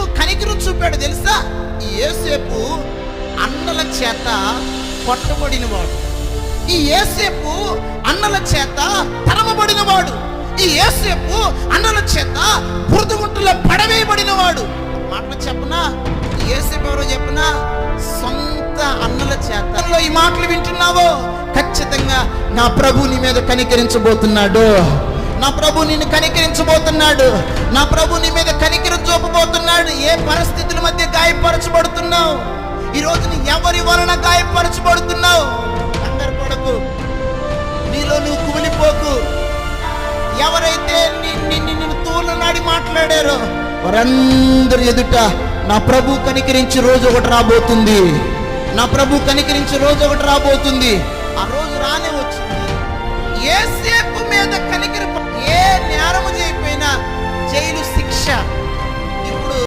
ప్రభు కనికరం చూపాడు తెలుసా? ఏసేపు అన్నల చేత కొట్టబడినవాడు. ఈ ఏసేపు అన్నల చేత తరమబడినవాడు. ఈ ఏసేపు అన్నల చేత బురదగుంటలో పడవేయబడినవాడు. మాటలు చెప్పనా? ఏసేపు ఎవరో చెప్పనా? సొంత అన్నల చేత. ఈ మాటలు వింటున్నావో? ఖచ్చితంగా నా ప్రభు నీ మీద కనికరించబోతున్నాడు. నా ప్రభు నిన్ను కనికరించబోతున్నాడు. నా ప్రభు నీ మీద ఎవరి వలన గాయపరచబడుతున్నావు? కంగారు పడకు. నీలో నువ్వు కుమిలిపోకు. ఎవరైతే నిన్ను తూలనాడి మాట్లాడారో వారందరి ఎదుట నా ప్రభు కనికరించి రోజు ఒకటి రాబోతుంది. నా ప్రభు కనికరించి రోజు ఒకటి రాబోతుంది. ఆ రోజు రానే వచ్చింది. ఎస్